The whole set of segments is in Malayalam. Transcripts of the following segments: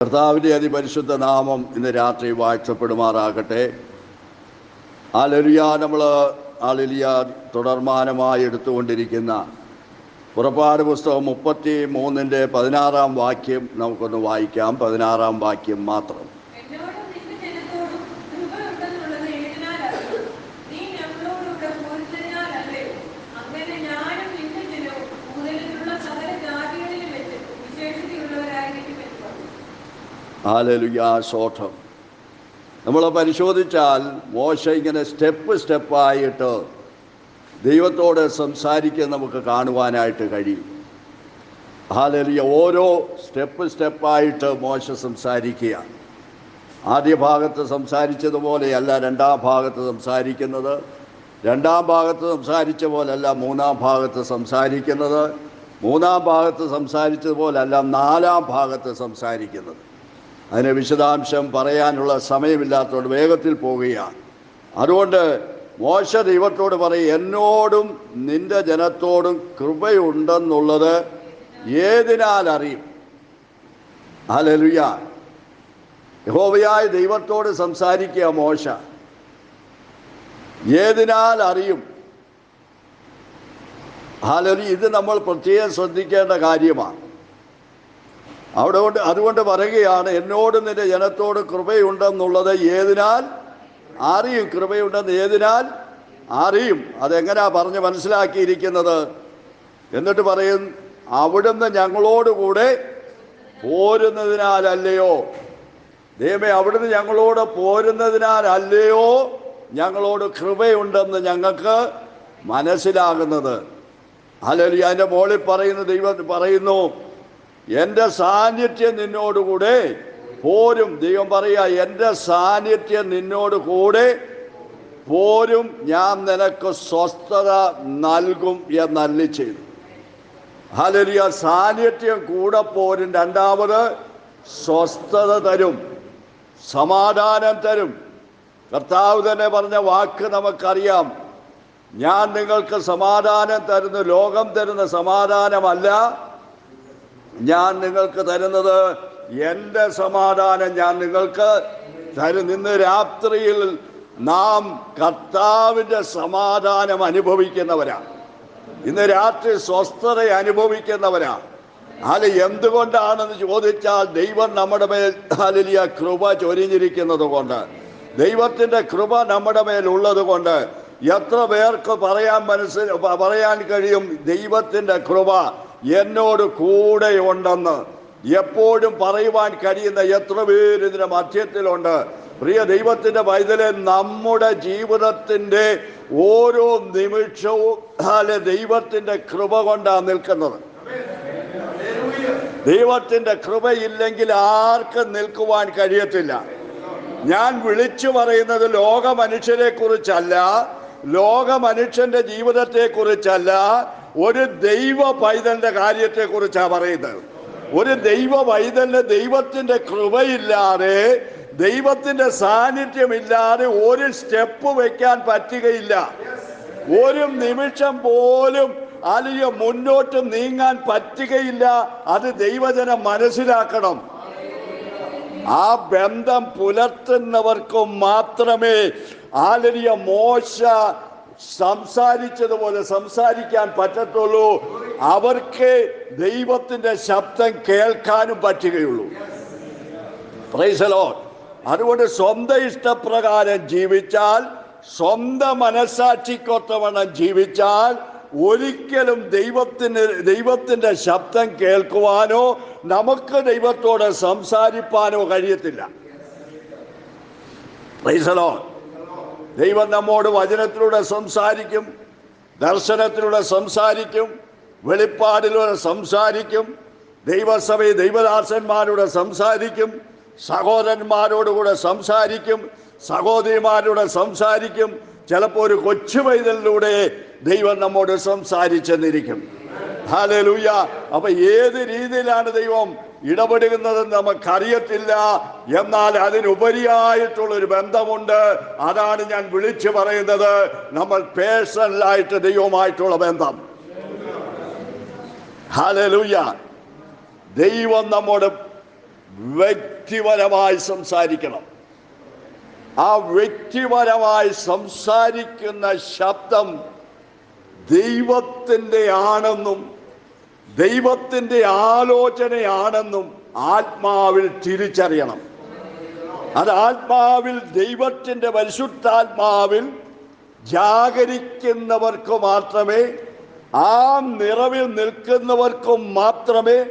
കർത്താവിന്റെ അതിപരിശുദ്ധ നാമം ഇന്ന് രാത്രി വാഴ്ചപ്പെടുമാറാകട്ടെ ആലലിയ നമ്മൾ ആലലിയ തുടർമാനമായി എടുത്തുകൊണ്ടിരിക്കുന്ന പുറപ്പാട് പുസ്തകം മുപ്പത്തി മൂന്നിന്റെ പതിനാറാം വാക്യം നമുക്കൊന്ന് വായിക്കാം. പതിനാറാം വാക്യം മാത്രം എന്നോടും നിന്റെ ജനത്തോടും കൃപയുണ്ടെന്നുള്ളത് ഏതിനാലറിയും? നീ ഞങ്ങളോടുകൂടെ പോരുന്നതിനാലല്ലയോ? അങ്ങനെ ഞാനും നിന്റെ ജനവും ഭൂതലത്തിലുള്ള സകല ജാതികളിലും വെച്ച് വിശേഷതയുള്ളവരായിരിക്കും എന്ന് പറഞ്ഞു. ആലലുയ ശോഠം നമ്മൾ പരിശോധിച്ചാൽ മോശ ഇങ്ങനെ സ്റ്റെപ്പ് സ്റ്റെപ്പായിട്ട് ദൈവത്തോട് സംസാരിക്കാൻ നമുക്ക് കാണുവാനായിട്ട് കഴിയും. ഹാലലിയ ഓരോ സ്റ്റെപ്പ് സ്റ്റെപ്പായിട്ട് മോശ സംസാരിക്കുക. ആദ്യ ഭാഗത്ത് സംസാരിച്ചതുപോലെയല്ല രണ്ടാം ഭാഗത്ത് സംസാരിക്കുന്നത്. രണ്ടാം ഭാഗത്ത് സംസാരിച്ച പോലല്ല മൂന്നാം ഭാഗത്ത് സംസാരിക്കുന്നത്. മൂന്നാം ഭാഗത്ത് സംസാരിച്ചതുപോലല്ല നാലാം ഭാഗത്ത് സംസാരിക്കുന്നത്. അതിന് വിശദാംശം പറയാനുള്ള സമയമില്ലാത്തതുകൊണ്ട് വേഗത്തിൽ പോവുകയാണ്. അതുകൊണ്ട് മോശ ദൈവത്തോട് പറയും എന്നോടും നിന്റെ ജനത്തോടും കൃപയുണ്ടെന്നുള്ളത് ഏതിനാൽ അറിയും? ഹലലുയ യഹോവയായ ദൈവത്തോട് സംസാരിക്കുക മോശ. ഏതിനാൽ അറിയും? ഹലലു ഇത് നമ്മൾ പ്രത്യേകം ശ്രദ്ധിക്കേണ്ട കാര്യമാണ്. അവിടെ കൊണ്ട് അതുകൊണ്ട് പറയുകയാണ് എന്നോട് നിന്റെ ജനത്തോട് കൃപയുണ്ടെന്നുള്ളത് ഏതിനാൽ? അറിയും കൃപയുണ്ടെന്ന് ഏതിനാൽ? അറിയും അതെങ്ങനെയാ പറഞ്ഞ് മനസ്സിലാക്കിയിരിക്കുന്നത്? എന്നിട്ട് പറയും അവിടുന്ന് ഞങ്ങളോടുകൂടെ പോരുന്നതിനാലല്ലയോ? ദൈവമേ അവിടുന്ന് ഞങ്ങളോട് പോരുന്നതിനാലല്ലയോ ഞങ്ങളോട് കൃപയുണ്ടെന്ന് ഞങ്ങൾക്ക് മനസ്സിലാകുന്നത്? അല്ലെങ്കിൽ അതിന്റെ മോളിൽ പറയുന്ന ദൈവം പറയുന്നു എന്റെ സാന്നിധ്യം നിന്നോടുകൂടെ പോരും. ദൈവം പറയുക എന്റെ സാന്നിധ്യം നിന്നോട് കൂടെ പോരും. ഞാൻ നിനക്ക് സ്വസ്ഥത നൽകും എന്നല്ലി ചെയ്തു. ഹലരിയ സാന്നിധ്യം കൂടെ പോരും. രണ്ടാമത് സ്വസ്ഥത തരും. സമാധാനം തരും. കർത്താവ് തന്നെ പറഞ്ഞ വാക്ക് നമുക്കറിയാം. ഞാൻ നിങ്ങൾക്ക് സമാധാനം തരുന്നു. ലോകം തരുന്ന സമാധാനമല്ല. ഞാൻ നിങ്ങൾക്ക് തരുന്നത് എന്റെ സമാധാനം ഞാൻ നിങ്ങൾക്ക് തരും ഇന്ന് രാത്രിയിൽ നാം കർത്താവിന്റെ സമാധാനം അനുഭവിക്കുന്നവരാ ഇന്ന് രാത്രി സ്വസ്ഥത അനുഭവിക്കുന്നവരാ അല്ല എന്തുകൊണ്ടാണെന്ന് ചോദിച്ചാൽ ദൈവം നമ്മുടെ മേൽ അലിയ കൃപ ചൊരിഞ്ഞിരിക്കുന്നത് കൊണ്ട്. ദൈവത്തിന്റെ കൃപ നമ്മുടെ മേൽ ഉള്ളത് കൊണ്ട് എത്ര പേർക്ക് പറയാൻ മനസ്സിൽ പറയാൻ കഴിയും ദൈവത്തിന്റെ കൃപ. എന്നോട് കൂടെ ഉണ്ടെന്ന് എപ്പോഴും പറയുവാൻ കഴിയുന്ന എത്ര പേര് ഇതിന്റെ മധ്യത്തിലുണ്ട്. പ്രിയ ദൈവത്തിന്റെ വൈതലെ നമ്മുടെ ജീവിതത്തിന്റെ ഓരോ നിമിഷവും അല്ലെ ദൈവത്തിന്റെ കൃപ കൊണ്ടാണ് നിൽക്കുന്നത്. ദൈവത്തിന്റെ കൃപയില്ലെങ്കിൽ ആർക്കും നിൽക്കുവാൻ കഴിയത്തില്ല. ഞാൻ വിളിച്ചു പറയുന്നത് ലോക മനുഷ്യരെ കുറിച്ചല്ല ലോക മനുഷ്യന്റെ ജീവിതത്തെ കുറിച്ചല്ല ഒരു ദൈവ പൈതന്റെ കാര്യത്തെ കുറിച്ചാണ് പറയുന്നത്. ഒരു ദൈവ പൈതന്റെ ദൈവത്തിന്റെ കൃപയില്ലാതെ ദൈവത്തിന്റെ സാന്നിധ്യമില്ലാതെ ഒരു സ്റ്റെപ്പ് വെക്കാൻ പറ്റുകയില്ല. ഒരു നിമിഷം പോലും അലിയ മുന്നോട്ട് നീങ്ങാൻ പറ്റുകയില്ല. അത് ദൈവജനം മനസ്സിലാക്കണം. ആ ബന്ധം പുലർത്തുന്നവർക്കും മാത്രമേ ആലരിയ മോശ സംസാരിച്ചതുപോലെ സംസാരിക്കാൻ പറ്റത്തുള്ളൂ. അവർക്ക് ദൈവത്തിന്റെ ശബ്ദം കേൾക്കാനും പറ്റുകയുള്ളൂ. പ്രൈസലോ അതുകൊണ്ട് സ്വന്തം ഇഷ്ടപ്രകാരം ജീവിച്ചാൽ സ്വന്തം മനസാക്ഷിക്കൊത്തവണ്ണം ജീവിച്ചാൽ ഒരിക്കലും ദൈവത്തിന് ദൈവത്തിന്റെ ശബ്ദം കേൾക്കുവാനോ നമുക്ക് ദൈവത്തോട് സംസാരിപ്പാനോ കഴിയത്തില്ല. പ്രൈസലോ ദൈവം നമ്മോട് വചനത്തിലൂടെ സംസാരിക്കും ദർശനത്തിലൂടെ സംസാരിക്കും വെളിപ്പാടിലൂടെ സംസാരിക്കും ദൈവസഭ ദൈവദാസന്മാരോട് സംസാരിക്കും സഹോദരന്മാരോടുകൂടെ സംസാരിക്കും സഹോദരിമാരോട് സംസാരിക്കും. ചിലപ്പോൾ ഒരു കൊച്ചു വൈതലിലൂടെ ദൈവം നമ്മോട് സംസാരിച്ചെന്നിരിക്കും. അപ്പൊ ഏത് രീതിയിലാണ് ദൈവം ഇടപെടുന്നതെന്ന് നമുക്കറിയത്തില്ല. എന്നാൽ അതിനുപരിയായിട്ടുള്ള ഒരു ബന്ധമുണ്ട്. അതാണ് ഞാൻ വിളിച്ചു പറയുന്നത്. നമ്മൾ പേഴ്സണലായിട്ട് ദൈവമായിട്ടുള്ള ബന്ധം. ഹലലുയ്യ ദൈവം നമ്മോട് വ്യക്തിപരമായി സംസാരിക്കണം. ആ വ്യക്തിപരമായി സംസാരിക്കുന്ന ശബ്ദം ദൈവത്തിന്റെ ആണെന്നും ദൈവത്തിന്റെ ആലോചനയാണെന്നും ആത്മാവിൽ തിരിച്ചറിയണം. അത് ആത്മാവിൽ ദൈവത്തിന്റെ പരിശുദ്ധാത്മാവിൽ ജാഗരിക്കുന്നവർക്ക് മാത്രമേ ആ നിറവിൽ നിൽക്കുന്നവർക്ക് മാത്രമേ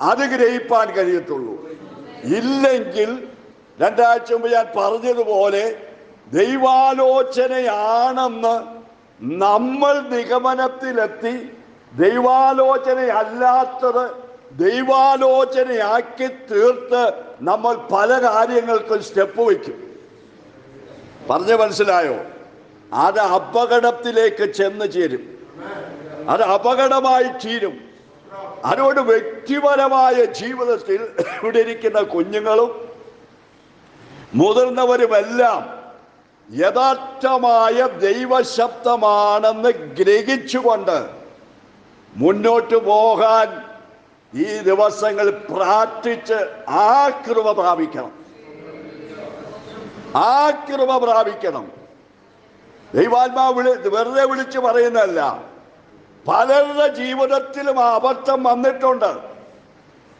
അത് ഗ്രഹിപ്പാൻ കഴിയത്തുള്ളൂ. ഇല്ലെങ്കിൽ രണ്ടാഴ്ച മുമ്പ് ഞാൻ പറഞ്ഞതുപോലെ ദൈവാലോചനയാണെന്ന് നമ്മൾ നിഗമനത്തിലെത്തി ദൈവാലോചനയല്ലാത്തത് ദൈവാലോചനയാക്കി തീർത്ത് നമ്മൾ പല കാര്യങ്ങൾക്കും സ്റ്റെപ്പ് വയ്ക്കും. പറഞ്ഞ മനസ്സിലായോ? അത് അപകടത്തിലേക്ക് ചെന്ന് ചേരും. അത് അപകടമായി തീരും. അതുകൊണ്ട് വ്യക്തിപരമായ ജീവിതത്തിൽ ഇവിടെ ഇരിക്കുന്ന കുഞ്ഞുങ്ങളും മുതിർന്നവരുമെല്ലാം യഥാർത്ഥമായ ദൈവശബ്ദമാണെന്ന് ഗ്രഹിച്ചുകൊണ്ട് മുന്നോട്ട് പോകാൻ ഈ ദിവസങ്ങൾ പ്രാർത്ഥിച്ച് ആ കൃപ പ്രാപിക്കണം. ആ കൃപ പ്രാപിക്കണം. ദൈവാത്മാവ് വിളി വെറുതെ വിളിച്ച് പറയുന്നതല്ല. പലരുടെ ജീവിതത്തിലും അബദ്ധം വന്നിട്ടുണ്ട്.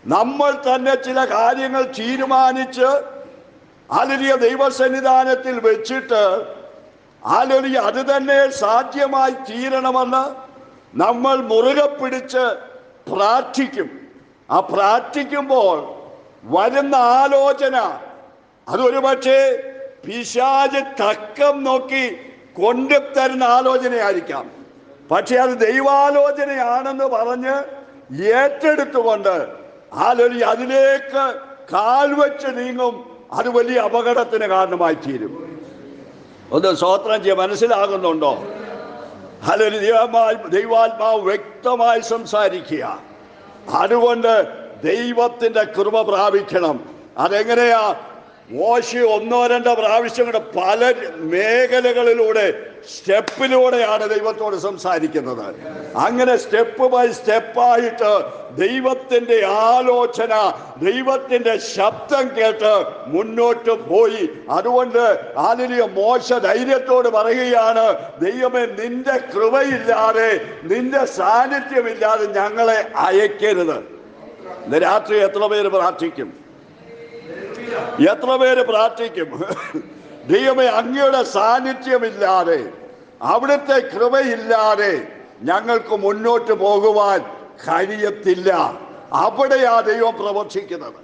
നമ്മൾ തന്നെ ചില കാര്യങ്ങൾ തീരുമാനിച്ച് അലരിയ ദൈവസന്നിധാനത്തിൽ വെച്ചിട്ട് അലരിയ അത് തന്നെ സാധ്യമായി തീരണമെന്ന് നമ്മൾ മുറുകെ പിടിച്ച് പ്രാർത്ഥിക്കും. ആ പ്രാർത്ഥിക്കുമ്പോൾ വരുന്ന ആലോചന അതൊരു പക്ഷേ പിശാജ് തക്കം നോക്കി കൊണ്ടുതരുന്ന ആലോചനയായിരിക്കാം. പക്ഷെ അത് ദൈവാലോചനയാണെന്ന് പറഞ്ഞ് ഏറ്റെടുത്തുകൊണ്ട് ആലൊലി അതിലേക്ക് കാൽ വെച്ച് നീങ്ങും അത് വലിയ അപകടത്തിന് കാരണമായി തീരും ഒന്ന് സ്വോത്രം ചെയ്യാൻ മനസ്സിലാകുന്നുണ്ടോ? ദൈവമായി ദൈവാത്മാവ് വ്യക്തമായി സംസാരിക്കുക. അതുകൊണ്ട് ദൈവത്തിന്റെ കൃപ പ്രാപിക്കണം. അതെങ്ങനെയാ? മോശ ഒന്നോ രണ്ടോ പ്രാവശ്യം കൂടെ പല മേഖലകളിലൂടെ സ്റ്റെപ്പിലൂടെയാണ് ദൈവത്തോട് സംസാരിക്കുന്നത്. അങ്ങനെ സ്റ്റെപ്പ് ബൈ സ്റ്റെപ്പായിട്ട് ദൈവത്തിന്റെ ആലോചന ദൈവത്തിന്റെ ശബ്ദം കേട്ട് മുന്നോട്ട് പോയി. അതുകൊണ്ട് ആലിയ മോശ ധൈര്യത്തോട് പറയുകയാണ് ദൈവമേ നിന്റെ കൃപയില്ലാതെ നിന്റെ സാന്നിധ്യമില്ലാതെ ഞങ്ങളെ അയക്കരുത്. രാത്രി എത്ര പേര് പ്രാർത്ഥിക്കും? എത്ര പേര് പ്രാർത്ഥിക്കും? ദൈവമേ അങ്ങയുടെ സാന്നിധ്യമില്ലാതെ അവിടുത്തെ കൃപയില്ലാതെ ഞങ്ങൾക്ക് മുന്നോട്ട് പോകുവാൻ കഴിയത്തില്ല. അവിടെയാ ദൈവം പ്രവർത്തിക്കുന്നത്.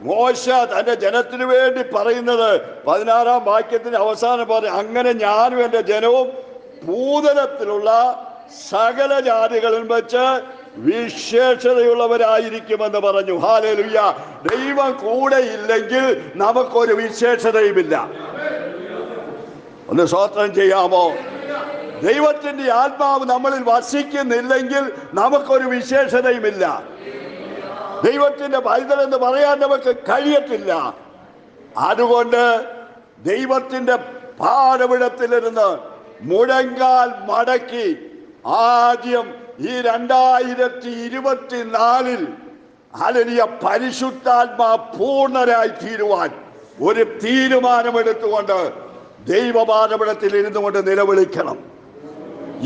മോശ തന്റെ ജനത്തിനു വേണ്ടി പറയുന്നത് പതിനാറാം വാക്യത്തിന്റെ അവസാനം പറയും അങ്ങനെ ഞാനും എന്റെ ജനവും ഭൂതലത്തിലുള്ള സകല ജാതികളിൽ വെച്ച് വിശേഷതയുള്ളവരായിരിക്കുമെന്ന് പറഞ്ഞു. ഹാലലുയ്യ ദൈവം കൂടെ ഇല്ലെങ്കിൽ നമുക്കൊരു വിശേഷതയുമില്ല. ഒന്ന് സ്വോത്രം ചെയ്യാമോ? ദൈവത്തിന്റെ ആത്മാവ് നമ്മളിൽ വസിക്കുന്നില്ലെങ്കിൽ നമുക്കൊരു വിശേഷതയുമില്ല. ദൈവത്തിന്റെ പൈതൽ എന്ന് പറയാൻ നമുക്ക് കഴിയത്തില്ല. അതുകൊണ്ട് ദൈവത്തിന്റെ പാടവിടത്തിലിരുന്ന് മുഴങ്കാൽ മടക്കി ആദ്യം ഈ രണ്ടായിരത്തി ഇരുപത്തിനാലിൽ അലലിയ പരിശുദ്ധാത്മാ പൂർണരായി തീരുവാൻ ഒരു തീരുമാനമെടുത്തുകൊണ്ട് ദൈവപാതപടത്തിൽ ഇരുന്നു കൊണ്ട് നിലവിളിക്കണം.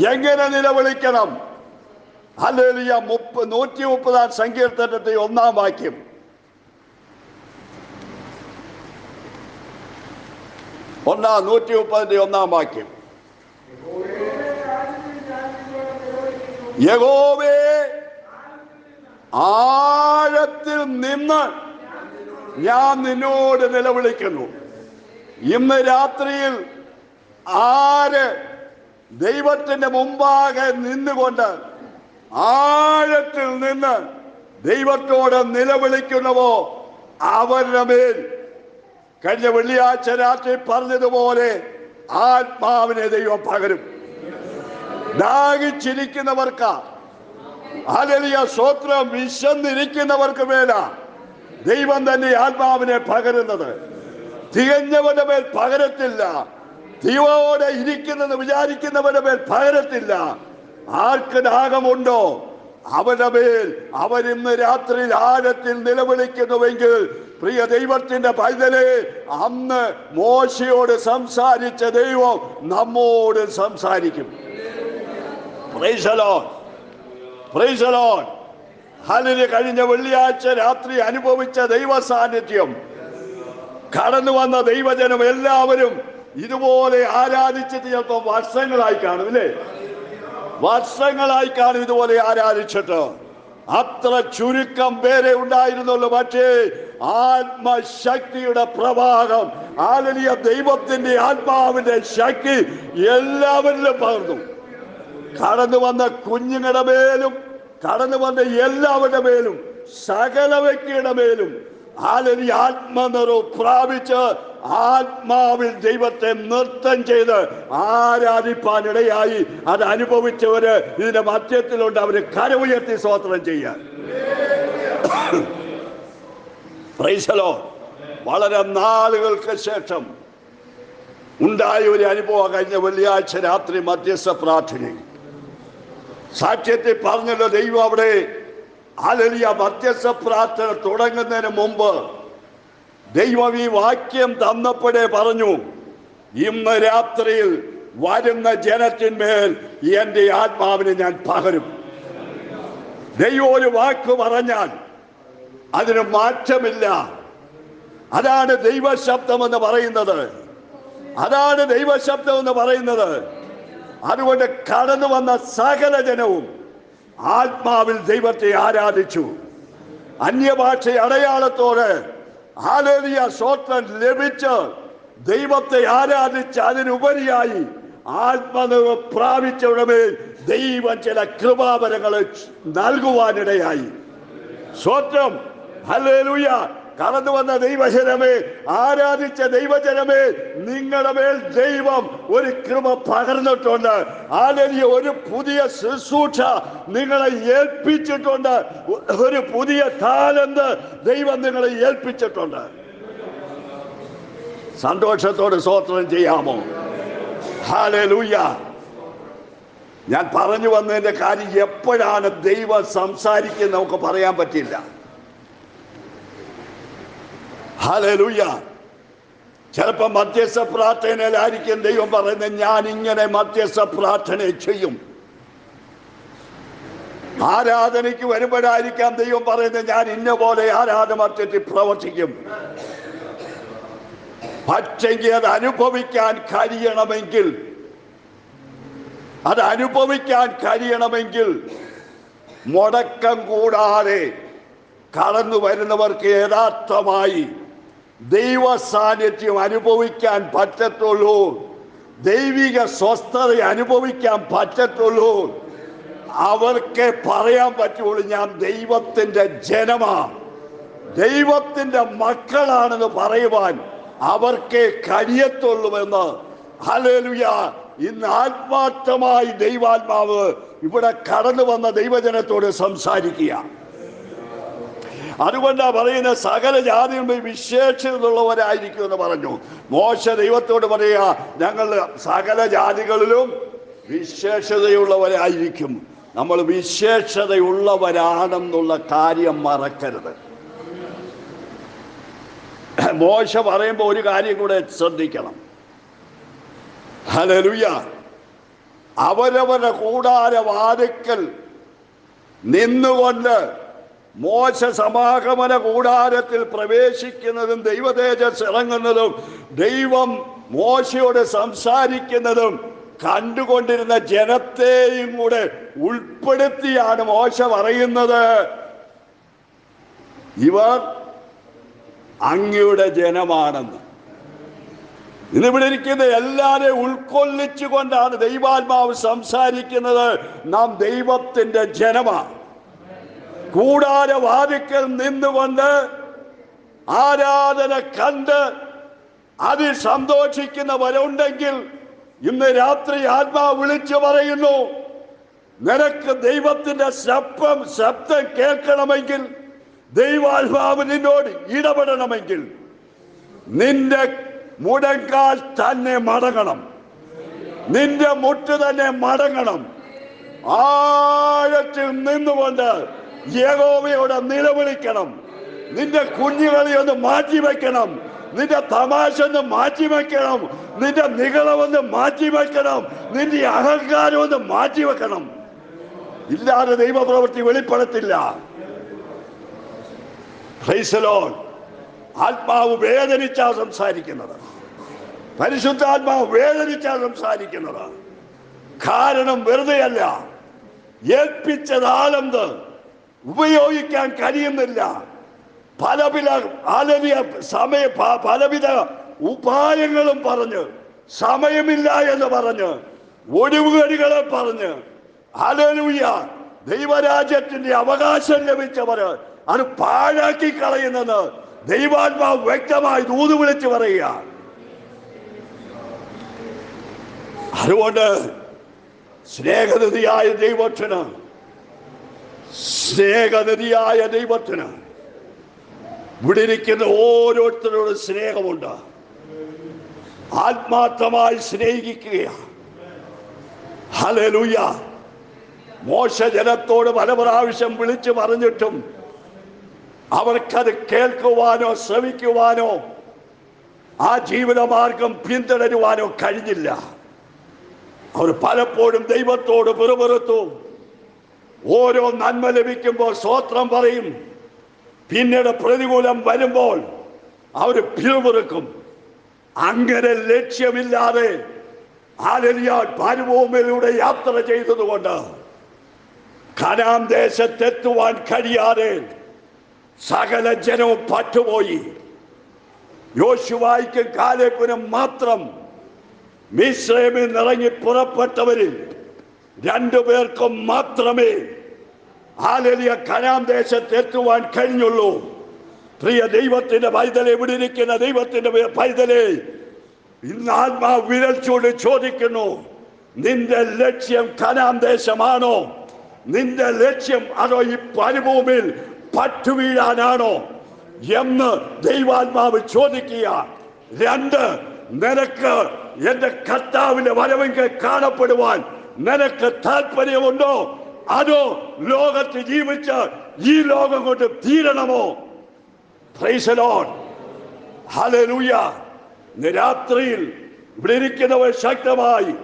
എങ്ങനെ നിലവിളിക്കണം? അല്ലേലിയ മുപ്പ നൂറ്റി മുപ്പതാം സങ്കീർത്തനത്തെ ഒന്നാം വാക്യം. ഒന്നാം നൂറ്റി മുപ്പതിന്റെ ഒന്നാം വാക്യം. യഹോവേ ആഴത്തിൽ നിന്ന് ഞാൻ നിന്നോട് നിലവിളിക്കുന്നു. ഇന്ന് രാത്രിയിൽ ആര് ദൈവത്തിന്റെ മുമ്പാകെ നിന്നുകൊണ്ട് ആഴത്തിൽ നിന്ന് ദൈവത്തോട് നിലവിളിക്കുന്നവോ? അവരുടെ മേൽ. കഴിഞ്ഞ വെള്ളിയാഴ്ച രാത്രി പറഞ്ഞതുപോലെ ആത്മാവിനെ ദൈവം പകരും. ദാഹിച്ചിരിക്കുന്നവർക്ക് അലലിയ സ്വത്രം വിശന്നിരിക്കുന്നവർക്ക് മേല ദൈവം തന്നെ ആത്മാവിനെ പകരുന്നത്. തികഞ്ഞവന്റെ മേൽ പകരത്തില്ല. തീവോടെ ഇരിക്കുന്നെന്ന് വിചാരിക്കുന്നവന്റെ മേൽ പകരത്തില്ല. ആർക്ക് ദാഹമുണ്ടോ? അവരുടെ മേൽ. അവരിന്ന് രാത്രി ആഴത്തിൽ നിലവിളിക്കുന്നുവെങ്കിൽ പ്രിയ ദൈവത്തിന്റെ പൈതലെ അന്ന് മോശയോട് സംസാരിച്ച ദൈവം നമ്മോട് സംസാരിക്കും. ഹലിന് കഴിഞ്ഞ വെള്ളിയാഴ്ച രാത്രി അനുഭവിച്ച ദൈവ സാന്നിധ്യം കടന്നു വന്ന ദൈവജനം എല്ലാവരും ഇതുപോലെ ആരാധിച്ചിട്ട് ചിലപ്പോൾ വർഷങ്ങളായി കാണും ഇല്ലേ? വർഷങ്ങളായി കാണും ഇതുപോലെ ആരാധിച്ചിട്ട്. അത്ര ചുരുക്കം പേരെ ഉണ്ടായിരുന്നുള്ളൂ പക്ഷേ ആത്മശക്തിയുടെ പ്രവാഹം ആലലിയ ദൈവത്തിന്റെ ആത്മാവിന്റെ ശക്തി എല്ലാവരിലും പകർന്നു. കടന്നു വന്ന കുഞ്ഞുങ്ങളുടെ മേലും കടന്നു വന്ന എല്ലാവരുടെ മേലും സകല വ്യക്തിയുടെ മേലും ആലരി ആത്മനിറവ് പ്രാപിച്ച് ആത്മാവിൽ ദൈവത്തെ നൃത്തം ചെയ്ത് ആരാധിപ്പാൻ ഇടയായി അത് അനുഭവിച്ചവര് ഇതിന്റെ മധ്യത്തിലുണ്ട്. അവർ കരവുയർത്തി സ്വോത്രം ചെയ്യാൻ പ്രൈസലോ വളരെ നാളുകൾക്ക് ശേഷം ഉണ്ടായ ഒരു അനുഭവം കഴിഞ്ഞ വെള്ളിയാഴ്ച രാത്രി മധ്യസ്ഥ പ്രാർത്ഥനയിൽ. സാക്ഷ്യത്തിൽ പറഞ്ഞല്ലോ ദൈവം അവിടെ. ആലലിയ മധ്യസ്ഥ പ്രാർത്ഥന തുടങ്ങുന്നതിന് മുമ്പ് ദൈവം ഈ വാക്യം തന്നപ്പോഴേ പറഞ്ഞു ഇന്ന് രാത്രിയിൽ വരുന്ന ജനത്തിന്മേൽ എന്റെ ആത്മാവിനെ ഞാൻ പകരും. ദൈവം ഒരു വാക്ക് പറഞ്ഞാൽ അതിന് മാറ്റമില്ല. അതാണ് ദൈവശബ്ദം എന്ന് പറയുന്നത്. അതാണ് ദൈവശബ്ദം എന്ന് പറയുന്നത്. അതുകൊണ്ട് കടന്നു വന്ന സകല ജനവും ആത്മാവിൽ ദൈവത്തെ ആരാധിച്ചു. അന്യഭാഷ അടയാളത്തോടെ ആലോലിയ സ്വത്രം ലഭിച്ച് ദൈവത്തെ ആരാധിച്ച് അതിനുപരിയായി ആത്മനിർഭ പ്രാപിച്ച മേൽ ദൈവം ചില കൃപാപരങ്ങൾ നൽകുവാനിടയായി. സ്വത്വം ഹല്ലേലൂയ കടന്നു വന്ന ദൈവജനമേ ആരാധിച്ച ദൈവജനമേ നിങ്ങളുടെ മേൽ ദൈവം ഒരു കൃപ പകർന്നിട്ടുണ്ട്. ആലരിയ ഒരു പുതിയ ശുശ്രൂഷ നിങ്ങളെ ഏൽപ്പിച്ചിട്ടുണ്ട്. ഒരു പുതിയ താലന്ത് ദൈവം നിങ്ങളെ ഏൽപ്പിച്ചിട്ടുണ്ട്. സന്തോഷത്തോട് സ്വോത്രം ചെയ്യാമോ? ഹാലൂയ്യ ഞാൻ പറഞ്ഞു വന്നതിന്റെ കാര്യം എപ്പോഴാണ് ദൈവം സംസാരിക്കുന്നത് നമുക്ക് പറയാൻ പറ്റില്ല. ഹാലൂയ ചിലപ്പോൾ മധ്യസ്ഥ പ്രാർത്ഥനയിലായിരിക്കും ദൈവം പറയുന്നത് ഞാൻ ഇങ്ങനെ മധ്യസ്ഥ പ്രാർത്ഥന ചെയ്യും. ആരാധനയ്ക്ക് വരുമ്പോഴായിരിക്കാം ദൈവം പറയുന്നത് ഞാൻ ഇന്ന പോലെ ആരാധന മധ്യത്തിൽ പ്രവർത്തിക്കും. പക്ഷെങ്കിൽ അത് അനുഭവിക്കാൻ കഴിയണമെങ്കിൽ അത് അനുഭവിക്കാൻ കഴിയണമെങ്കിൽ മുടക്കം കൂടാതെ കടന്നു വരുന്നവർക്ക് യഥാർത്ഥമായി ദൈവ സാന്നിധ്യം അനുഭവിക്കാൻ പറ്റത്തുള്ളൂ. ദൈവിക സ്വസ്ഥത അനുഭവിക്കാൻ പറ്റത്തുള്ളൂ. അവർക്ക് പറയാൻ പറ്റുള്ളൂ ഞാൻ ദൈവത്തിന്റെ ജനമാ. ദൈവത്തിന്റെ മക്കളാണെന്ന് പറയുവാൻ അവർക്ക് കഴിയത്തുള്ളൂവെന്ന് ഹലേലുയ ഇന്ന് ആത്മാർത്ഥമായി ദൈവാത്മാവ് ഇവിടെ കടന്നു വന്ന ദൈവജനത്തോട് സംസാരിക്കുക. അതുകൊണ്ടാ പറയുന്ന സകല ജാതി വിശേഷതയുള്ളവരായിരിക്കും എന്ന് പറഞ്ഞു. മോശ ദൈവത്തോട് പറയുക ഞങ്ങൾ സകല ജാതികളിലും വിശേഷതയുള്ളവരായിരിക്കും. നമ്മൾ വിശേഷതയുള്ളവരാണെന്നുള്ള കാര്യം മറക്കരുത്. മോശ പറയുമ്പോൾ ഒരു കാര്യം കൂടെ ശ്രദ്ധിക്കണം. ഹലലുയ അവരവരുടെ കൂടാര വാതിക്കൽ നിന്നുകൊണ്ട് മോശ സമാഗമന കൂടാരത്തിൽ പ്രവേശിക്കുന്നതും ദൈവതേജസ് ഇറങ്ങുന്നതും ദൈവം മോശയോട് സംസാരിക്കുന്നതും കണ്ടുകൊണ്ടിരുന്ന ജനത്തെയും കൂടെ ഉൾപ്പെടുത്തിയാണ് മോശ പറയുന്നത്. ഇവർ അങ്ങയുടെ ജനമാണെന്ന്. ഇന്നിവിടെ ഇരിക്കുന്ന എല്ലാരെയും ഉൾക്കൊള്ളിച്ചുകൊണ്ടാണ് ദൈവാത്മാവ് സംസാരിക്കുന്നത്. നാം ദൈവത്തിന്റെ ജനമാണ്. കൂടാരവാതിക്കൽ നിന്നുകൊണ്ട് ആരാധന കണ്ട് അതിൽ സന്തോഷിക്കുന്നവരുണ്ടെങ്കിൽ ഇന്ന് രാത്രി ആത്മാ വിളിച്ചു പറയുന്നു നിനക്ക് ദൈവത്തിന്റെ ശബ്ദം ശബ്ദം കേൾക്കണമെങ്കിൽ ദൈവാത്മാവ് നിന്നോട് ഇടപെടണമെങ്കിൽ നിന്റെ മുടങ്കാൽ തന്നെ മടങ്ങണം. നിന്റെ മുട്ട് തന്നെ മടങ്ങണം. ആഴത്തിൽ നിന്നുകൊണ്ട് യഹോവയോട് നിലവിളിക്കണം നിന്റെ കുഞ്ഞുകളി ഒന്ന് മാറ്റി വെക്കണം. നിന്റെ തമാശ ഒന്ന് മാറ്റി വെക്കണം. നിന്റെ നികളവൊന്ന് മാറ്റി വെക്കണം. നിന്റെ അഹങ്കാരം ഒന്ന് മാറ്റി വെക്കണം. ഇല്ലാതെ ദൈവപ്രവൃത്തി വെളിപ്പെടത്തില്ല. ആത്മാവ് വേദനിച്ചാ സംസാരിക്കുന്നത്. പരിശുദ്ധാത്മാവ് വേദനിച്ചാ സംസാരിക്കുന്നത്. കാരണം വെറുതെയല്ല. ഏൽപ്പിച്ചതാളെന്ത് ഉപയോഗിക്കാൻ കഴിയുന്നില്ല. പലവിധ ആലവിയ സമയ പലവിധ ഉപായങ്ങളും പറഞ്ഞ് സമയമില്ല എന്ന് പറഞ്ഞ് ഒഴിവുകടികളെ പറഞ്ഞ് അലലുയ ദൈവരാജ്യത്തിന്റെ അവകാശം ലഭിച്ചവര് അത് പാഴാക്കി കളയുന്നത് ദൈവാത്മാവ് വ്യക്തമായി ദൂത് വിളിച്ചു പറയുക. അതുകൊണ്ട് സ്നേഹനിധിയായ ദൈവത്തിന് സ്നേഹനിധിയായ ദൈവത്തിന് ഇവിടെ ഇരിക്കുന്ന ഓരോരുത്തരോടും സ്നേഹമുണ്ട്. ആത്മാർത്ഥമായി സ്നേഹിക്കുകയാണ്. ഹലലുയ മോശ ജനത്തോട് പല പ്രാവശ്യം വിളിച്ചു പറഞ്ഞിട്ടും അവർക്കത് കേൾക്കുവാനോ ശ്രമിക്കുവാനോ ആ ജീവിതമാർഗം പിന്തുടരുവാനോ കഴിഞ്ഞില്ല. അവർ പലപ്പോഴും ദൈവത്തോട് പിറുപിറുത്തു. ഓരോ നന്മ ലഭിക്കുമ്പോൾ സ്വോത്രം പറയും. പിന്നീട് പ്രതികൂലം വരുമ്പോൾ അവർ പിറുപിറുക്കും. അങ്ങനെ ലക്ഷ്യമില്ലാതെ ആലരിയ മരുഭൂമിയിലൂടെ യാത്ര ചെയ്തതുകൊണ്ട് കനാം ദേശത്തെത്തുവാൻ കഴിയാതെ സകല ജനവും പറ്റുപോയി യോശുവായിക്കും കാലേപ്പിനും മാത്രം മിശ്രമിൽ നിറങ്ങി പുറപ്പെട്ടവരിൽ രണ്ടു പേർക്കും മാത്രമേ ആലലിയ കനാം ദേശത്തെത്തുവാൻ കഴിഞ്ഞുള്ളൂ. പ്രിയ ദൈവത്തിന്റെ പൈതലെ ഇവിടെ ഇരിക്കുന്ന ദൈവത്തിന്റെ പൈതലെ ഇന്ന് ആത്മാ വിരൽ ചൂട് ചോദിക്കുന്നു നിന്റെ ലക്ഷ്യം കനാം ദേശമാണോ? നിന്റെ ലക്ഷ്യം അതോ ഈ പരിഭൂമിയിൽ പറ്റുവീഴാനാണോ എന്ന് ദൈവാത്മാവ് ചോദിക്കുക. രണ്ട് നിനക്ക് എന്റെ കർത്താവിന്റെ വരവെങ്കിൽ കാണപ്പെടുവാൻ നിനക്ക് താല്പര്യമുണ്ടോ അതോ ലോകത്ത് ജീവിച്ച് ഈ ലോകം കൊണ്ട് തീരണമോ? രാത്രിയിൽ ഇവിടെ ഇരിക്കുന്നവർ ശക്തമായി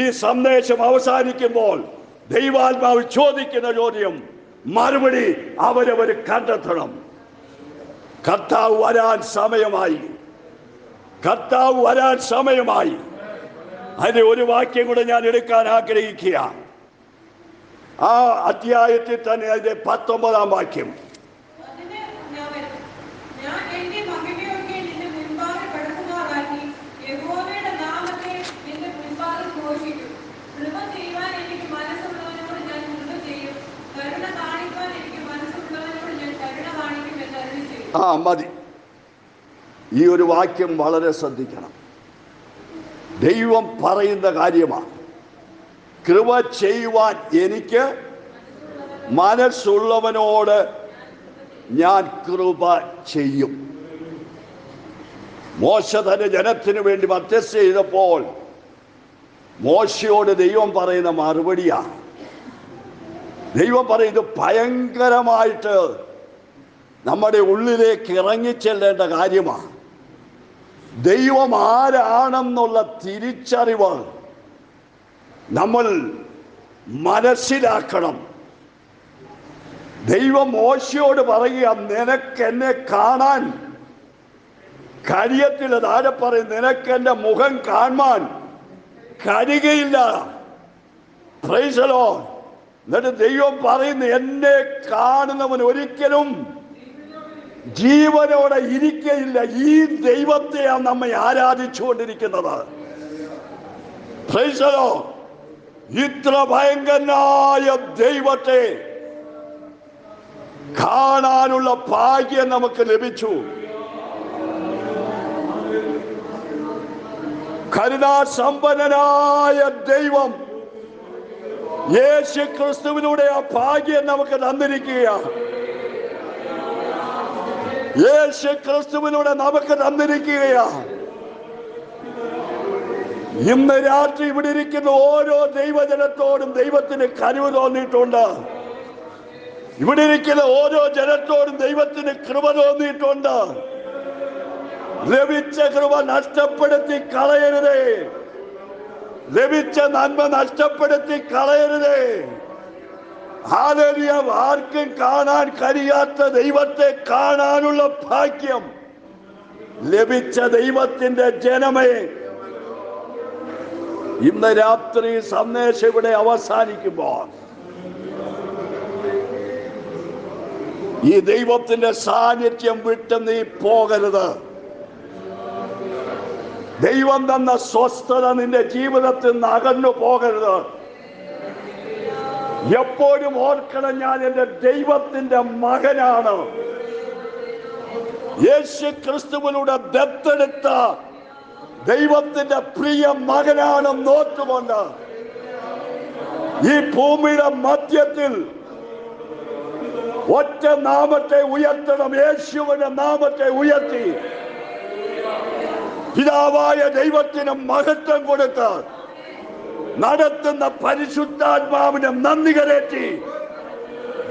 ഈ സന്ദേശം അവസാനിക്കുമ്പോൾ ദൈവാത്മാവ് ചോദിക്കുന്ന ചോദ്യം മറുപടി അവരവർ കണ്ടെത്തണം. കർത്താവ് വരാൻ സമയമായി. കർത്താവ് വരാൻ സമയമായി. അതിന്റെ ഒരു വാക്യം കൂടെ ഞാൻ എടുക്കാൻ ആഗ്രഹിക്കുക. ആ അധ്യായത്തിൽ തന്നെ അതിന്റെ പത്തൊമ്പതാം വാക്യം. ആ മതി. ഈ ഒരു വാക്യം വളരെ ശ്രദ്ധിക്കണം. ദൈവം പറയുന്ന കാര്യമാണ്. കൃപ ചെയ്യുവാൻ എനിക്ക് മനസ്സുള്ളവനോട് ഞാൻ കൃപ ചെയ്യും. മോശ തന്റെ ജനത്തിനു വേണ്ടി മധ്യസ്ഥ ചെയ്തപ്പോൾ മോശയോട് ദൈവം പറയുന്ന മറുപടിയാണ്. ദൈവം പറയുന്നത് ഭയങ്കരമായിട്ട് നമ്മുടെ ഉള്ളിലേക്ക് ഇറങ്ങിച്ചെല്ലേണ്ട കാര്യമാണ്. ദൈവം ആരാണെന്നുള്ള തിരിച്ചറിവ് നമ്മൾ മനസ്സിലാക്കണം. ദൈവം മോശയോട് പറയുക നിനക്ക് എന്നെ കാണാൻ കഴിയത്തില്ല. താഴെ പറയും? നിനക്ക് എന്റെ മുഖം കാണാൻ കഴിയുകയില്ല. പ്രൈസലോ എന്നിട്ട് ദൈവം പറയുന്നു എന്നെ കാണുന്നവൻ ഒരിക്കലും ജീവനോടെ ഇരിക്കയില്ല. ഈ ദൈവത്തെയാണ് നമ്മെ ആരാധിച്ചുകൊണ്ടിരിക്കുന്നത്. ഇത്ര ഭയങ്കരനായ ദൈവത്തെ കാണാനുള്ള ഭാഗ്യം നമുക്ക് ലഭിച്ചു. കരുണാസമ്പന്നനായ ദൈവം യേശു ക്രിസ്തുവിലൂടെ ആ ഭാഗ്യം നമുക്ക് തന്നിരിക്കുകയാണ്. യേശു ക്രിസ്തുവിലൂടെ നമുക്ക് തന്നിരിക്കുകയാണ്. ഇന്ന് രാത്രി ഇവിടെ ഇരിക്കുന്ന ഓരോ ദൈവജനത്തോടും ദൈവത്തിന് കനിവ് തോന്നിയിട്ടുണ്ട്. ഇവിടെ ഇരിക്കുന്ന ഓരോ ജനത്തോടും ദൈവത്തിന് കൃപ തോന്നിയിട്ടുണ്ട്. ലഭിച്ച കൃപ നഷ്ടപ്പെടുത്തി കളയരുതേ. ലഭിച്ച നന്മ നഷ്ടപ്പെടുത്തി കളയരുതേ. ഹാലരിയ ആർക്കും കാണാൻ കഴിയാത്ത ദൈവത്തെ കാണാനുള്ള ഭാഗ്യം ലഭിച്ച ദൈവത്തിന്റെ ജനമേ. ഇന്ന് രാത്രി സന്ദേശം ഇവിടെ അവസാനിക്കുമ്പോൾ ഈ ദൈവത്തിന്റെ സാന്നിധ്യം വിട്ട് നീ പോകരുത്. ദൈവം തന്ന സ്വസ്ഥത നിന്റെ ജീവിതത്തിൽ നിന്ന് അകന്നു പോകരുത്. എപ്പോഴും ഓർക്കണം ഞാൻ എന്റെ ദൈവത്തിന്റെ മകനാണ്. യേശു ക്രിസ്തുവിലൂടെ ദത്തെടുത്ത ദൈവത്തിന്റെ പ്രിയ മകനാണ് ഓർത്തുകൊണ്ട് ഈ ഭൂമിയുടെ മധ്യത്തിൽ ഒറ്റ നാമത്തെ ഉയർത്തണം യേശുവിന്റെ നാമത്തെ ഉയർത്തി. പിതാവായ ദൈവത്തിന് മഹത്വം കൊടുത്ത് നടത്തുന്ന പരിശുദ്ധാത്മാവിനെ നന്ദി കരേറ്റി.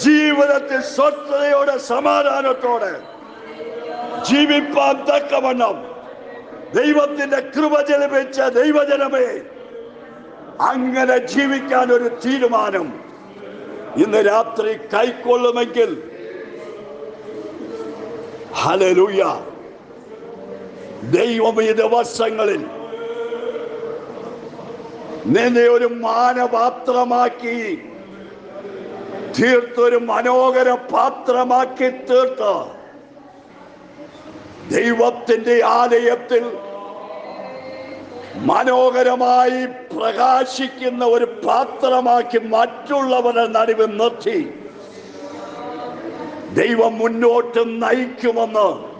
ജീവിതത്തിൽ സ്വസ്ഥതയോടെ സമാധാനത്തോടെ ജീവിപ്പാൻ തക്കവണ്ണം ദൈവത്തിന്റെ കൃപ ജലപിച്ച ദൈവജനമേ അങ്ങനെ ജീവിക്കാൻ ഒരു തീരുമാനം ഇന്ന് രാത്രി കൈക്കൊള്ളുമെങ്കിൽ. ഹലലൂയ ദൈവം ഈ ദിവസങ്ങളിൽ നിന്നെ ഒരു മാനപാത്രമാക്കി തീർത്തൊരു മനോഹര പാത്രമാക്കി തീർത്ത്. ദൈവത്തിന്റെ ആലയത്തിൽ മനോഹരമായി പ്രകാശിക്കുന്ന ഒരു പാത്രമാക്കി മറ്റുള്ളവരെ നടുവിൽ നിർത്തി. ദൈവം മുന്നോട്ട് നയിക്കുമെന്ന്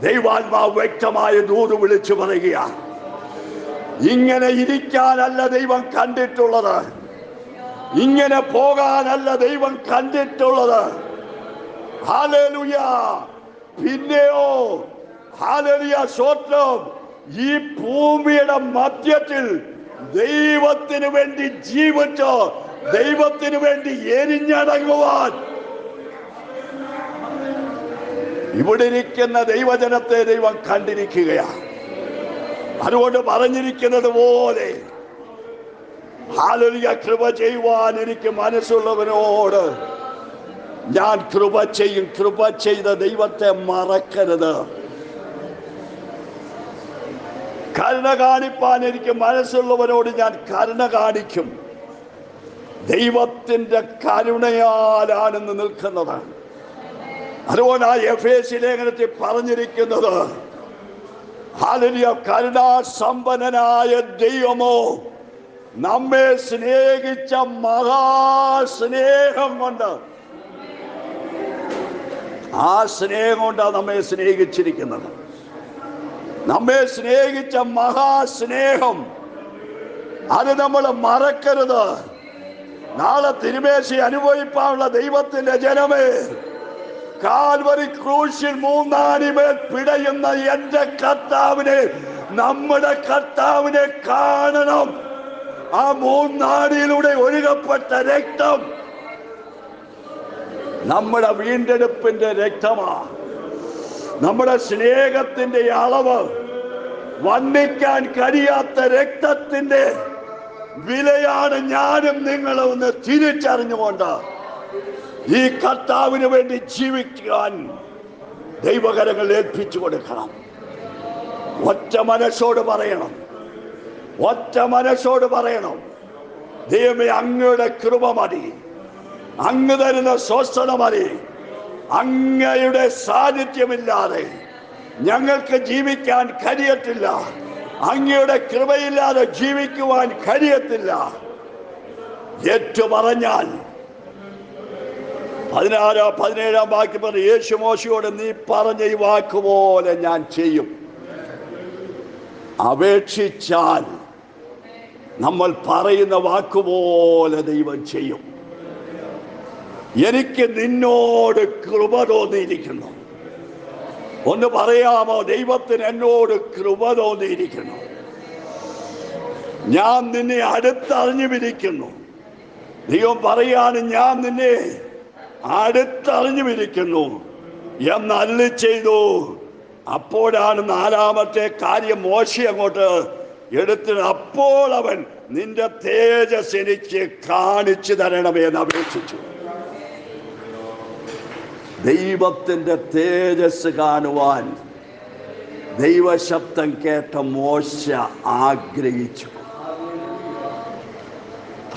ദൈവാത്മാവ് വ്യക്തമായ ദൂത് വിളിച്ചു പറയുകയാണ്. ഇങ്ങനെ ഇരിക്കാനല്ല ദൈവം കണ്ടിട്ടുള്ളത്. ഇങ്ങനെ പോകാനല്ല ദൈവം കണ്ടിട്ടുള്ളത്. പിന്നെയോ ഹാലലിയ സ്വത്രം ഈ ഭൂമിയുടെ മധ്യത്തിൽ ദൈവത്തിന് വേണ്ടി ജീവിച്ച് ദൈവത്തിന് വേണ്ടി എരിഞ്ഞടങ്ങുവാൻ. ഇവിടെ ഇരിക്കുന്ന ദൈവജനത്തെ ദൈവം കണ്ടിരിക്കുകയാണ്. അതുകൊണ്ട് പറഞ്ഞിരിക്കുന്നത് പോലെ. ഹാലൊലിയ കൃപ ചെയ്യുവാൻ എനിക്ക് മനസ്സുള്ളവനോട് ഞാൻ കൃപ ചെയ്യും. കൃപ ചെയ്ത ദൈവത്തെ മറക്കരുത്. കരുണ കാണിപ്പാൻ എനിക്ക് മനസ്സുള്ളവനോട് ഞാൻ കരുണ കാണിക്കും. ദൈവത്തിന്റെ കരുണയാലാണെന്ന് നിൽക്കുന്നതാണ്. അതുകൊണ്ട് ആ എഫ് സി ലേഖനത്തിൽ പറഞ്ഞിരിക്കുന്നത് കരുണാസമ്പന്നനായ ദൈവമോ നമ്മെ സ്നേഹിച്ച മഹാസ്നേഹം കൊണ്ട് ആ സ്നേഹം കൊണ്ടാണ് നമ്മെ സ്നേഹിച്ചിരിക്കുന്നത്. നമ്മെ സ്നേഹിച്ച മഹാസ്നേഹം അത് നമ്മൾ മറക്കരുത്. നാളെ തിരുമേശി അനുഭവിപ്പാനുള്ള ദൈവത്തിന്റെ ജനമേ കാൽവരി ക്രൂശിൽ മൂന്നാനിമേൽ പിടയുന്ന എന്റെ കർത്താവിനെ നമ്മുടെ കർത്താവിനെ കാണണം. ആ മൂന്നാടിയിലൂടെ ഒഴുകപ്പെട്ട രക്തം നമ്മുടെ വീണ്ടെടുപ്പിന്റെ രക്തമാ. നമ്മുടെ സ്നേഹത്തിന്റെ അളവ് വന്നിക്കാൻ കഴിയാത്ത രക്തത്തിന്റെ വിലയാണ് ഞാനും നിങ്ങളും ഒന്ന് തിരിച്ചറിഞ്ഞുകൊണ്ട് ഈ കർത്താവിന് വേണ്ടി ജീവിക്കാൻ ദൈവകരങ്ങൾ ഏൽപ്പിച്ചു കൊടുക്കണം. ഒറ്റ മനസ്സോട് പറയണം. ഒറ്റ മനസ്സോട് പറയണം. ദൈവമേ അങ്ങയുടെ കൃപ മതി. അങ്ങ് തരുന്ന സ്വസ്ഥത മതി. അങ്ങയുടെ സാന്നിധ്യമില്ലാതെ ഞങ്ങൾക്ക് ജീവിക്കാൻ കഴിയത്തില്ല. അങ്ങയുടെ കൃപയില്ലാതെ ജീവിക്കുവാൻ കഴിയത്തില്ല. ഏറ്റു പറഞ്ഞാൽ പതിനാറ് പതിനേഴാം വാക്യം പറഞ്ഞു യേശു മോശയോട് നീ പറഞ്ഞ ഈ വാക്കുപോലെ ഞാൻ ചെയ്യും. അപേക്ഷിച്ചാൽ നമ്മൾ പറയുന്ന വാക്കുപോലെ ദൈവം ചെയ്യും. എനിക്ക് നിന്നോട് കൃപ തോന്നിയിരിക്കുന്നു. ഒന്ന് പറയാമോ? ദൈവത്തിന് എന്നോട് കൃപ തോന്നിയിരിക്കുന്നു. ഞാൻ നിന്നെ അടുത്തറിഞ്ഞു വിരിക്കുന്നു ദൈവം പറയാണ് ഞാൻ നിന്നെ അടുത്തറിഞ്ഞുമിരിക്കുന്നു. എന്നല്ല ചെയ്തു. അപ്പോഴാണ് നാലാമത്തെ കാര്യം മോശി അങ്ങോട്ട് എടുത്തു അപ്പോൾ അവൻ നിന്റെ തേജസ് എനിക്ക് കാണിച്ചു തരണമേ എന്ന് അപേക്ഷിച്ചു. ദൈവത്തിന്റെ തേജസ് കാണുവാൻ ദൈവശബ്ദം കേട്ട മോശ ആഗ്രഹിച്ചു.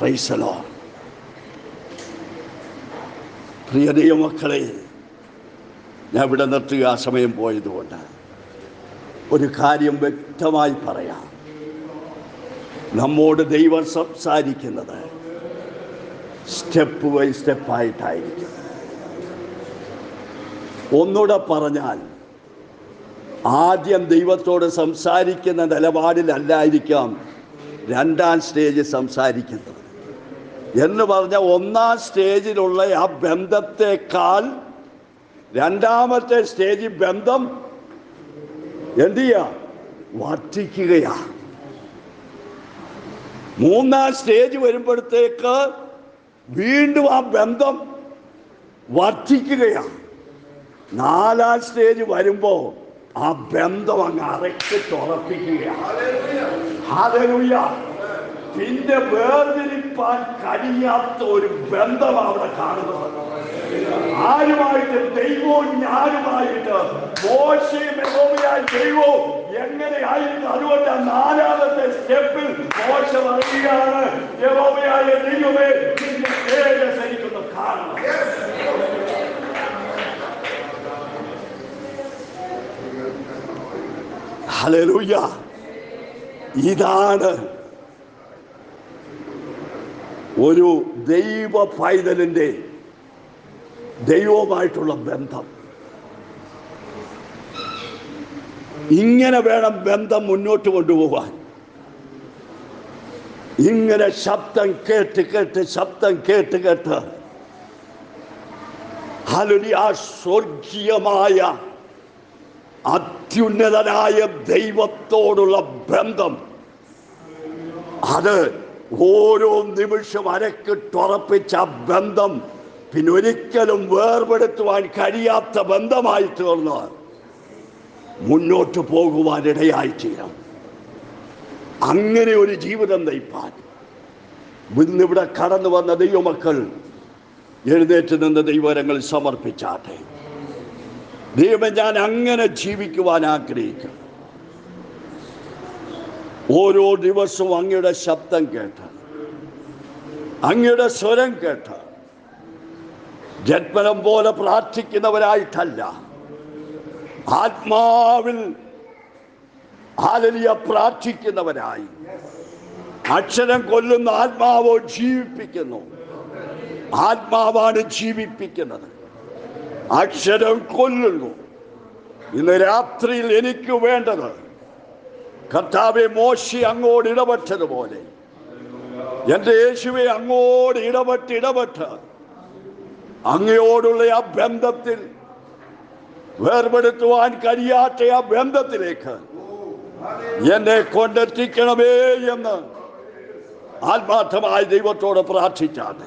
Praise പ്രിയ ദൈവമക്കളെ ഞാൻ ഇവിടെ നിർത്തുക ആ സമയം പോയതുകൊണ്ട്. ഒരു കാര്യം വ്യക്തമായി പറയാം. നമ്മോട് ദൈവം സംസാരിക്കുന്നത് സ്റ്റെപ്പ് ബൈ സ്റ്റെപ്പായിട്ടായിരിക്കും ഒന്നുകൂടെ പറഞ്ഞാൽ ആദ്യം ദൈവത്തോട് സംസാരിക്കുന്ന നിലപാടിലല്ലായിരിക്കാം രണ്ടാം സ്റ്റേജ് സംസാരിക്കുന്നത്. എന്ന് പറഞ്ഞ ഒന്നാം സ്റ്റേജിലുള്ള ആ ബന്ധത്തെക്കാൾ രണ്ടാമത്തെ സ്റ്റേജ് ബന്ധം എന്ത് ചെയ്യാ? വർദ്ധിക്കുകയാ മൂന്നാം സ്റ്റേജ് വരുമ്പോഴത്തേക്ക് വീണ്ടും ആ ബന്ധം വർദ്ധിക്കുകയാണ്. നാലാം സ്റ്റേജ് വരുമ്പോ ആ ബന്ധം അങ്ങ് അരക്കി പിന്നെ ഹല്ലേലൂയ. വേർതിരിപ്പാൻ കഴിയാത്ത ഒരു ബന്ധം അവിടെ കാണുന്നത് ആരുമായിട്ട് ദൈവവും ഞാനുമായിട്ട് മോശയും യഹോവയായ ദൈവവും എങ്ങനെയായിരുന്നു അതുകൊണ്ട് നാലാമത്തെ സ്റ്റെപ്പിൽ മോശ പറയുകയാണ്. യഹോവയായ ദൈവമേ നിന്റെ പേര് സഹിക്കുന്ന കാരണം. ഹലോ ഇതാണ് ഒരു ദൈവ പൈതലിന്റെ ദൈവവുമായിട്ടുള്ള ബന്ധം. ഇങ്ങനെ വേണം ബന്ധം മുന്നോട്ട് കൊണ്ടുപോകാൻ. ഇങ്ങനെ ശബ്ദം കേട്ട് കേട്ട് ശബ്ദം കേട്ട് കേട്ട്. ഹലുലി ആ സ്വർഗീയമായ അത്യുന്നതനായ ദൈവത്തോടുള്ള ബന്ധം. അത് ഓരോ നിമിഷം അരക്കിട്ടുറപ്പിച്ച ആ ബന്ധം പിന്നെ ഒരിക്കലും വേർപെടുത്തുവാൻ കഴിയാത്ത ബന്ധമായി തീർന്ന് മുന്നോട്ട് പോകുവാൻ ഇടയായി തീരും. അങ്ങനെ ഒരു ജീവിതം നയിപ്പാൻ. ഇന്നിവിടെ കടന്നു വന്ന ദൈവമക്കൾ എഴുന്നേറ്റ് നിന്ന് ദൈവരങ്ങൾ സമർപ്പിച്ചാട്ടെ. ദൈവം ഞാൻ അങ്ങനെ ജീവിക്കുവാൻ ആഗ്രഹിക്കുന്നു. ഓരോ ദിവസവും അങ്ങയുടെ ശബ്ദം കേട്ട അങ്ങയുടെ സ്വരം കേട്ട. ജന്മനം പോലെ പ്രാർത്ഥിക്കുന്നവരായിട്ടല്ല. ആത്മാവിൽ ആലലിയ പ്രാർത്ഥിക്കുന്നവരായി. അക്ഷരം കൊല്ലുന്ന ആത്മാവോ ജീവിപ്പിക്കുന്നു. ആത്മാവാണ് ജീവിപ്പിക്കുന്നത്. അക്ഷരം കൊല്ലുന്നു. ഇന്ന് രാത്രിയിൽ എനിക്ക് വേണ്ടത് കർത്താവെ മോശി അങ്ങോട് ഇടപെട്ടതുപോലെ. എന്റെ യേശുവെ അങ്ങോട് ഇടപെട്ട് ഇടപെട്ട്. അങ്ങയോടുള്ള ആ ബന്ധത്തിൽ വേർപെടുത്തുവാൻ കഴിയാത്ത ആ ബന്ധത്തിലേക്ക് എന്നെ കൊണ്ടെത്തിക്കണമേ എന്ന് ആത്മാർത്ഥമായി ദൈവത്തോട് പ്രാർത്ഥിച്ചാണ്.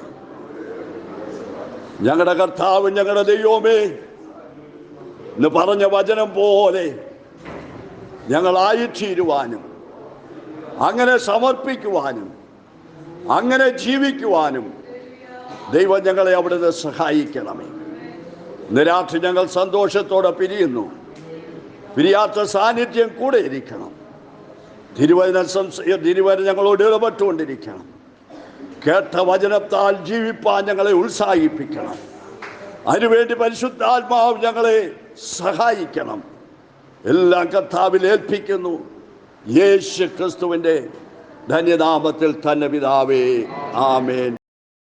ഞങ്ങളുടെ കർത്താവ് ഞങ്ങളുടെ ദൈവമേ എന്ന് പറഞ്ഞ വചനം പോലെ ഞങ്ങളായിത്തീരുവാനും അങ്ങനെ സമർപ്പിക്കുവാനും അങ്ങനെ ജീവിക്കുവാനും ദൈവം ഞങ്ങളെ അവിടുന്ന് സഹായിക്കണമേ. നിരാക്ഷി ഞങ്ങൾ സന്തോഷത്തോടെ പിരിയുന്നു. പിരിയാത്ത സാന്നിധ്യം കൂടെ ഇരിക്കണം. തിരുവചന തിരുവചന ഞങ്ങളോട് ഇടപെട്ടുകൊണ്ടിരിക്കണം. കേട്ട വചനത്താൽ ജീവിപ്പാൻ ഞങ്ങളെ ഉത്സാഹിപ്പിക്കണം. അതിനുവേണ്ടി പരിശുദ്ധാത്മാവ് ഞങ്ങളെ സഹായിക്കണം. എല്ലാം കർത്താവിൽ ഏൽപ്പിക്കുന്നു. യേശു ക്രിസ്തുവിന്റെ ധന്യനാമത്തിൽ തന്നെ പിതാവേ ആമേൻ.